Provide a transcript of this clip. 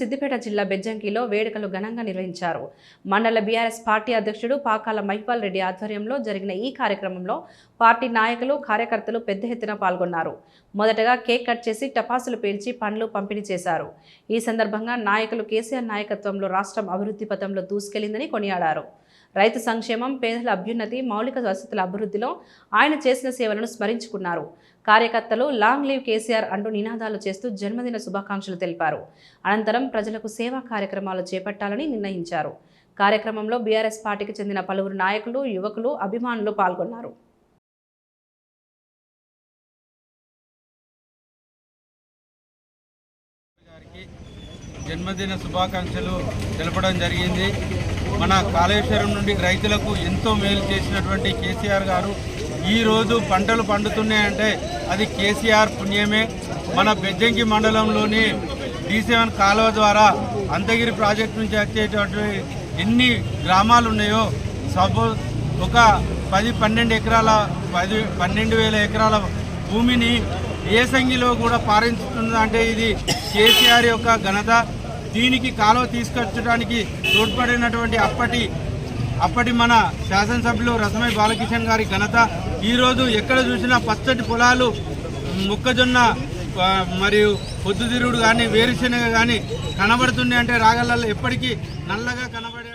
సిద్దిపేట జిల్లా బెజ్జంకిలో వేడుకలు ఘనంగా నిర్వహించారు. మండల బీఆర్ఎస్ పార్టీ అధ్యక్షుడు పాకాల మహిపాల్ రెడ్డి ఆధ్వర్యంలో జరిగిన ఈ కార్యక్రమంలో పార్టీ నాయకులు కార్యకర్తలు పెద్ద ఎత్తున పాల్గొన్నారు. మొదటగా కేక్ కట్ చేసి టపాసులు పేల్చి పండ్లు పంపిణీ చేశారు. ఈ సందర్భంగా నాయకులు కేసీఆర్ నాయకత్వంలో రాష్ట్రం అభివృద్ధి పథంలో దూసుకెళ్ళిందని కొనియాడారు. రైతు సంక్షేమం పేదల అభ్యున్నతి మౌలిక వసతుల అభివృద్ధిలో ఆయన చేసిన సేవలను స్మరించుకున్నారు. కార్యకర్తలు లాంగ్ లీవ్ కేసీఆర్ అంటూ నినాదాలు చేస్తూ జన్మదిన శుభాకాంక్షలు తెలిపారు. అనంతరం ప్రజలకు సేవా కార్యక్రమాలు చేపట్టాలని నిర్ణయించారు. కార్యక్రమంలో బీఆర్ఎస్ పార్టీకి చెందిన పలువురు నాయకులు యువకులు అభిమానులు పాల్గొన్నారు. జన్మదిన శుభాకాంక్షలు తెలపడం జరిగింది. మన కాళేశ్వరం నుండి రైతులకు ఎంతో మేలు చేసినటువంటి కేసీఆర్ గారు ఈరోజు పంటలు పండుతున్నాయంటే అది కేసీఆర్ పుణ్యమే. మన బెజ్జంకి మండలంలోని డీసెవెన్ కాలువ ద్వారా అంతగిరి ప్రాజెక్ట్ నుంచి వచ్చేటటువంటి ఎన్ని గ్రామాలు ఉన్నాయో సపోజ్ ఒక పది పన్నెండు ఎకరాల పది పన్నెండు వేల ఎకరాల భూమిని ఏసంగిలో కూడా పారించుతుంది అంటే ఇది కేసీఆర్ యొక్క ఘనత. దీనికి కాలువ తీసుకొచ్చడానికి తోడ్పడినటువంటి అప్పటి అప్పటి మన శాసనసభ్యులు రసమై బాలకిషన్ గారి ఘనత. ఈరోజు ఎక్కడ చూసినా పచ్చటి పొలాలు మొక్కజొన్న మరియు పొద్దుతిరుగుడు కానీ వేరుశెనగ కానీ కనబడుతున్నాయి అంటే రాగలలో ఎప్పటికీ నల్లగా కనబడే